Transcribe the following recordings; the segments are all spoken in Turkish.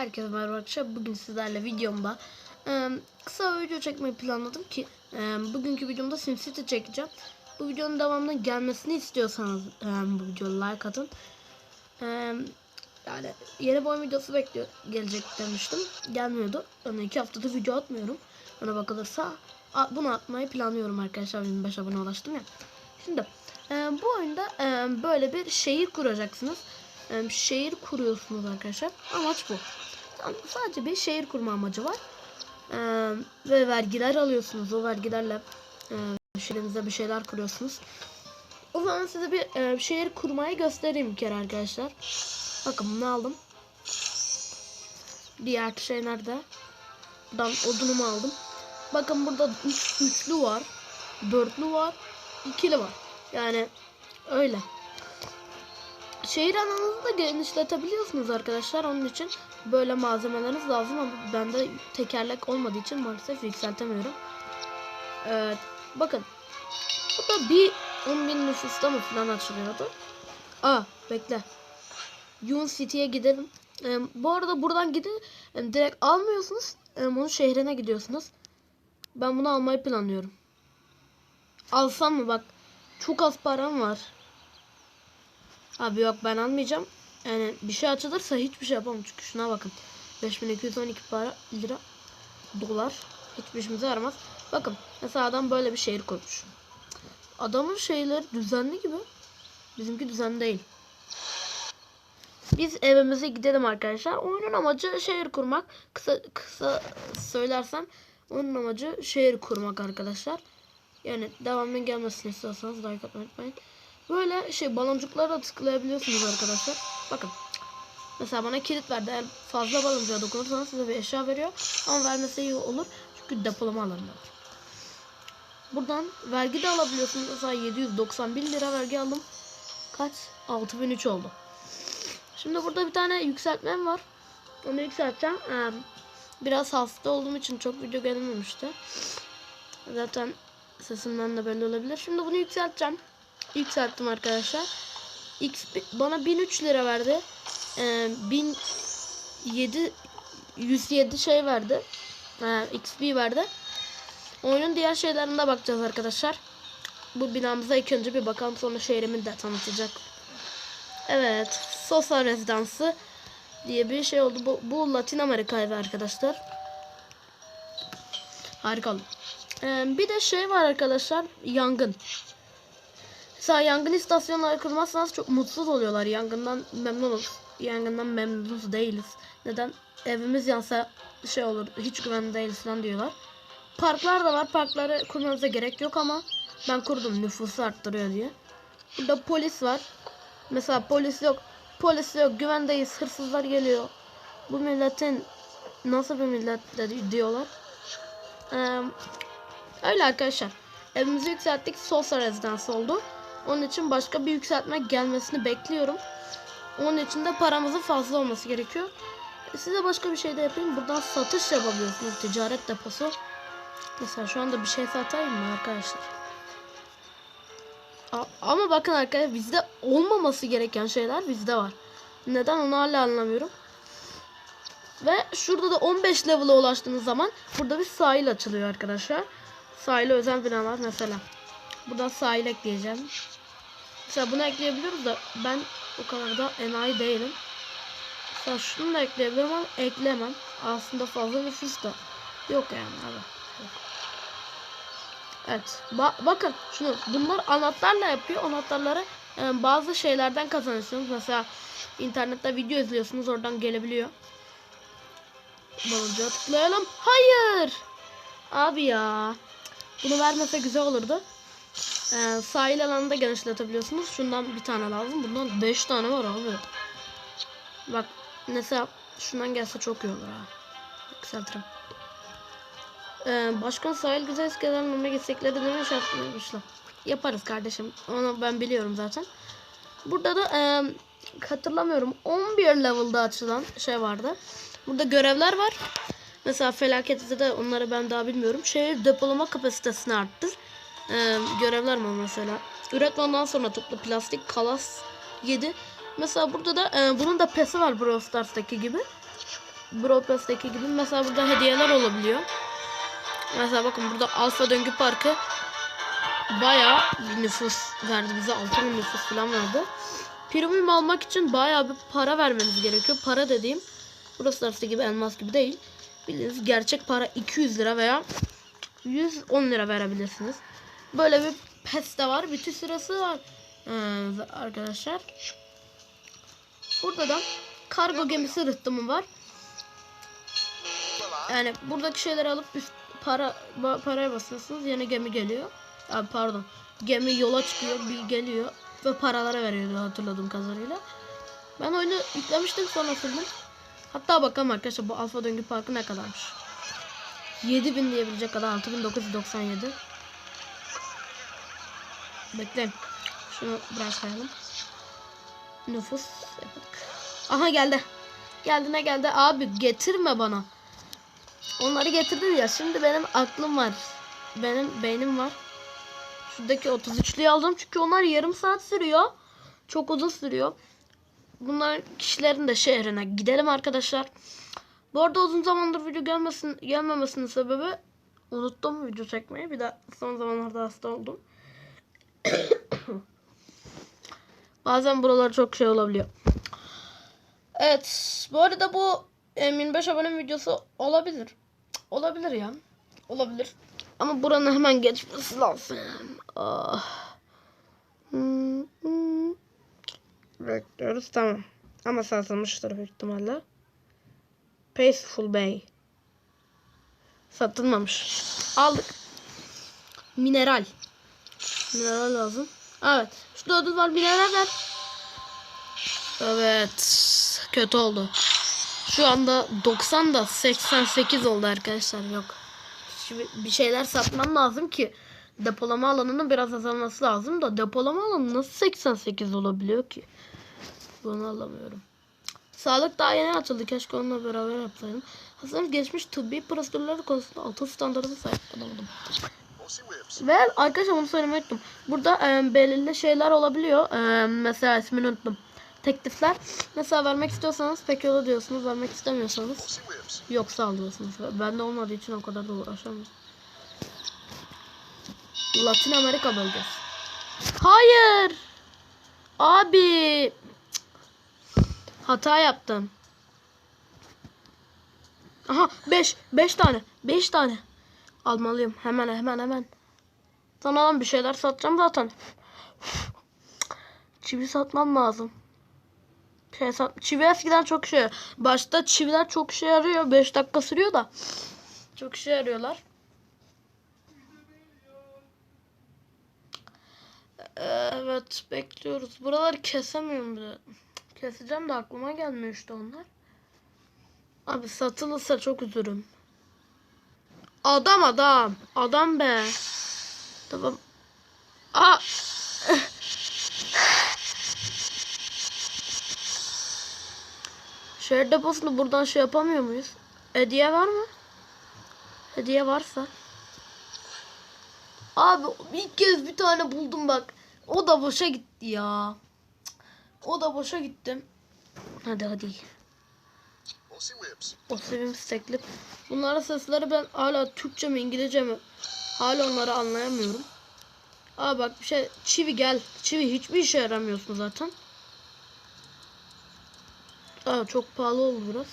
Herkese merhaba arkadaşlar. Bugün sizlerle videomda e, kısa bir video çekmeyi planladım ki e, bugünkü videomda SimCity çekeceğim. Bu videonun devamının gelmesini istiyorsanız e, bu videoya like atın. E, yani yeni boy videosu bekliyor gelecek demiştim. Gelmiyordu. Yani iki haftadır video atmıyorum. Ona bakılırsa bunu atmayı planlıyorum arkadaşlar. 25 abone ulaştım ya. Şimdi e, bu oyunda e, böyle bir şehir kuracaksınız. Şehir kuruyorsunuz arkadaşlar. Amaç bu. Sadece bir şehir kurma amacı var. E, ve vergiler alıyorsunuz. O vergilerle e, şehrinize bir şeyler kuruyorsunuz. O zaman size bir e, şehir kurmayı göstereyim bir kere arkadaşlar. Bakın bunu aldım. Diğer şey nerede? Buradan odunumu aldım. Bakın burada üç, üçlü var. Dörtlü var. ikili var. Yani öyle. Şehir alanınızı da genişletebiliyorsunuz arkadaşlar. Onun için böyle malzemeleriniz lazım ama bende tekerlek olmadığı için maalesef yükseltemiyorum. Evet, bakın. Bu da bir 10 bin nüfusta mı falan açılıyordu. Aa bekle. Yun City'ye gidelim. Ee, bu arada buradan gidin e, direkt almıyorsunuz. E, onun şehrine gidiyorsunuz. Ben bunu almayı planlıyorum. Alsam mı bak. Çok az param var. Abi yok ben almayacağım. Yani bir şey açılırsa hiçbir şey yapamam. Çünkü şuna bakın. 5212 para lira dolar. Hiçbir işimize yaramaz. Bakın mesela adam böyle bir şehir kurmuş. Adamın şeyleri düzenli gibi. Bizimki düzenli değil. Biz evimize gidelim arkadaşlar. Oyunun amacı şehir kurmak. Kısa kısa söylersem onun amacı şehir kurmak arkadaşlar. Yani devamının gelmesini istiyorsanız like atmayı unutmayın. Böyle şey baloncuklara tıklayabiliyorsunuz arkadaşlar. Bakın. Mesela bana kilit verdi. Eğer fazla baloncuğa dokunursanız size bir eşya veriyor. Ama vermese iyi olur. Çünkü depolama alanı var. Buradan vergi de alabiliyorsunuz. Mesela 791 lira vergi aldım. Kaç? 6003 oldu. Şimdi burada bir tane yükseltmem var. Onu yükselteceğim. Biraz hasta olduğum için çok video gelmemişti. Zaten sesimden de belli olabilir. Şimdi bunu yükselteceğim. Yükselttim arkadaşlar. X bana 1003 lira verdi. Ee, 1007 107 şey verdi. Ee, XP verdi. Oyunun diğer şeylerine bakacağız arkadaşlar. Bu binamıza ilk önce bir bakalım sonra şehrimi de tanıtacak. Evet. Sosa Rezidansı diye bir şey oldu. Bu, bu Latin Amerika'ydı arkadaşlar. Harika oldu. Ee, bir de şey var arkadaşlar. Yangın. Mesela yangın istasyonları kurmazsanız çok mutsuz oluyorlar. Yangından memnunuz. Yangından memnunuz değiliz. Neden? Evimiz yansa şey olur. Hiç güvenli değiliz falan diyorlar. Parklar da var. Parkları kurmanıza gerek yok ama ben kurdum nüfusu arttırıyor diye. Burada polis var. Mesela polis yok. Polis yok. Güvendeyiz. Hırsızlar geliyor. Bu milletin nasıl bir millet de- diyorlar. Ee, öyle arkadaşlar. Evimizi yükselttik. Sosa rezidans oldu. Onun için başka bir yükseltme gelmesini bekliyorum. Onun için de paramızın fazla olması gerekiyor. Size başka bir şey de yapayım. Buradan satış yapabiliyorsunuz. Ticaret deposu. Mesela şu anda bir şey satayım mı arkadaşlar? Ama bakın arkadaşlar bizde olmaması gereken şeyler bizde var. Neden onu hala anlamıyorum. Ve şurada da 15 level'a ulaştığınız zaman burada bir sahil açılıyor arkadaşlar. Sahile özel binalar mesela. Buradan sahil ekleyeceğim. Mesela bunu ekleyebiliyoruz da ben o kadar da enayi değilim. Mesela şunu da ekleyebilirim ama eklemem. Aslında fazla nüfus da yok yani abi. Evet. Ba- bakın şunu. Bunlar anahtarla yapıyor. Anahtarları e, bazı şeylerden kazanıyorsunuz. Mesela internette video izliyorsunuz. Oradan gelebiliyor. Baloncuğa tıklayalım. Hayır. Abi ya. Bunu vermese güzel olurdu. Ee, sahil alanında genişletebiliyorsunuz. Şundan bir tane lazım. Bundan 5 tane var abi. Bak mesela şundan gelse çok iyi olur ha. Yükseltirim. Ee, başkan sahil güzel iskeleden önüne gitsekleri deneme şartlamışlar. Yaparız kardeşim. Onu ben biliyorum zaten. Burada da e, hatırlamıyorum 11 level'da açılan şey vardı. Burada görevler var. Mesela felakette de onları ben daha bilmiyorum. Şehir depolama kapasitesini arttır. Ee, görevler mi mesela? Üret ve ondan sonra topla plastik kalas 7. Mesela burada da e, bunun da pesi var Brawl Stars'taki gibi. Brawl Pass'taki gibi mesela burada hediyeler olabiliyor. Mesela bakın burada Alfa Döngü Parkı bayağı bir nüfus verdi bize. 6000 nüfus falan verdi. Premium almak için bayağı bir para vermeniz gerekiyor. Para dediğim burası gibi elmas gibi değil. Bildiğiniz gerçek para 200 lira veya 110 lira verebilirsiniz. Böyle bir pes de var. Bütün sırası var. Ee, arkadaşlar. Burada da kargo gemisi rıhtımı var. Yani buradaki şeyleri alıp üst para paraya basıyorsunuz yeni gemi geliyor. Abi pardon. Gemi yola çıkıyor, bir geliyor ve paralara veriyor hatırladığım kadarıyla. Ben oyunu yüklemiştim sonra sildim. Hatta bakalım arkadaşlar bu Alfa Döngü Parkı ne kadarmış. 7000 diyebilecek kadar 6997. Bekleyin. Şunu bırakalım. Nüfus yaptık. Aha geldi. Geldi ne geldi? Abi getirme bana. Onları getirdin ya. Şimdi benim aklım var. Benim beynim var. Şuradaki 33'lüyü aldım çünkü onlar yarım saat sürüyor. Çok uzun sürüyor. Bunlar kişilerin de şehrine gidelim arkadaşlar. Bu arada uzun zamandır video gelmesin, gelmemesinin sebebi unuttum video çekmeyi. Bir de son zamanlarda hasta oldum. Bazen buralar çok şey olabiliyor. Evet. Bu arada bu e, 25 abone videosu olabilir. Olabilir ya. Olabilir. Ama buranın hemen geçmesi lazım. Hmm, hmm. Bekliyoruz tamam. Ama satılmıştır büyük ihtimalle. Peaceful Bay. Satılmamış. Aldık. Mineral. Mineral lazım. Evet. Şurada ödül var. Mineral ver. Evet. Kötü oldu. Şu anda 90 da 88 oldu arkadaşlar. Yok. Şimdi bir şeyler satmam lazım ki depolama alanının biraz azalması lazım da depolama alanı nasıl 88 olabiliyor ki? Bunu alamıyorum. Sağlık daha yeni açıldı. Keşke onunla beraber yapsaydım. Hastanın geçmiş tıbbi prosedürleri konusunda altın standartını sahip olamadım. Ve arkadaşlar bunu söylemeyi unuttum. Burada e, belirli şeyler olabiliyor. E, mesela ismini unuttum. Teklifler. Mesela vermek istiyorsanız pek yola diyorsunuz. Vermek istemiyorsanız yok sağ. Ben de olmadığı için o kadar da uğraşamıyorum. Latin Amerika bölgesi. Hayır. Abi. Hata yaptım. Aha 5 5 tane. 5 tane. Almalıyım. Hemen hemen hemen. Sana lan bir şeyler satacağım zaten. Çivi satmam lazım. Şey sat çivi eskiden çok şey. Başta çiviler çok işe yarıyor. 5 dakika sürüyor da. Çok işe yarıyorlar. Evet bekliyoruz. Buraları kesemiyorum bile. Keseceğim de aklıma gelmiyor işte onlar. Abi satılırsa çok üzülürüm. Adam adam. Adam be. Tamam. Aa. Şehir deposunu buradan şey yapamıyor muyuz? Hediye var mı? Hediye varsa. Abi ilk kez bir tane buldum bak. O da boşa gitti ya. O da boşa gitti. Hadi hadi. O sevimsiz teklif. Bunların sesleri ben hala Türkçe mi İngilizce mi? Hala onları anlayamıyorum. Aa bak bir şey. Çivi gel. Çivi hiçbir işe yaramıyorsun zaten. Aa çok pahalı oldu biraz.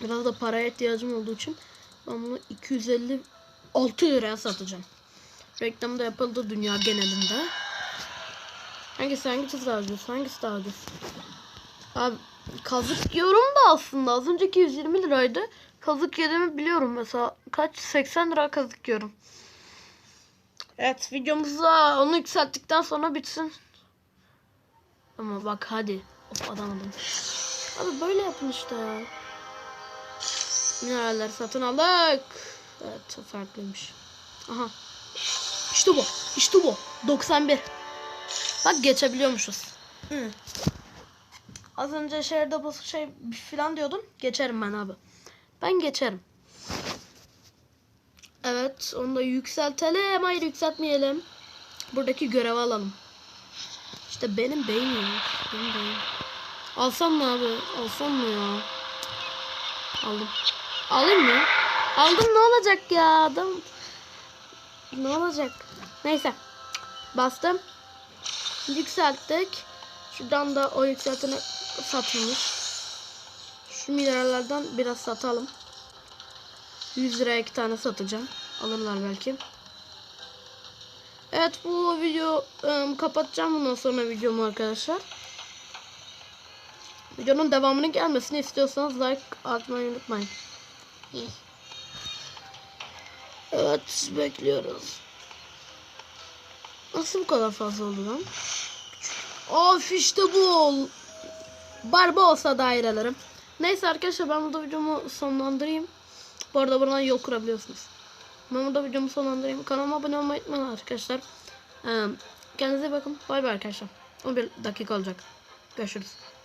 Biraz da paraya ihtiyacım olduğu için ben bunu 256 liraya satacağım. Reklamı da yapıldı dünya genelinde. Hangisi hangisi daha ucuz? Hangisi daha ucuz? Abi kazık yiyorum da aslında az önceki 120 liraydı. Kazık yediğimi biliyorum mesela. Kaç? 80 lira kazık yiyorum. Evet videomuza onu yükselttikten sonra bitsin. Ama bak hadi. Of adamadım. Abi böyle yapın işte. Mineraller satın aldık. Evet farklıymış. Aha. İşte bu. İşte bu. 91. Bak geçebiliyormuşuz. Hı. Az önce şehirde bu şey falan diyordun. Geçerim ben abi. Ben geçerim. Evet onu da yükseltelim. Hayır yükseltmeyelim. Buradaki görevi alalım. İşte benim beynim. Benim beynim. Alsam mı abi? Alsam mı ya? Aldım. Alayım mı? Aldım ne olacak ya adam? Ne olacak? Neyse. Bastım. Yükselttik. Şuradan da o yükseltene satılmış. Şu minerallerden biraz satalım. 100 liraya iki tane satacağım. Alırlar belki. Evet bu video ım, kapatacağım bundan sonra videomu arkadaşlar. Videonun devamının gelmesini istiyorsanız like atmayı unutmayın. Evet bekliyoruz. Nasıl bu kadar fazla oldu lan? Of işte bu. Barbosa dairelerim. Neyse arkadaşlar ben burada videomu sonlandırayım. Bu arada buradan yol kurabiliyorsunuz. Ben burada videomu sonlandırayım. Kanalıma abone olmayı unutmayın arkadaşlar. Ee, kendinize bakın. Bay bay arkadaşlar. 11 dakika olacak. Görüşürüz.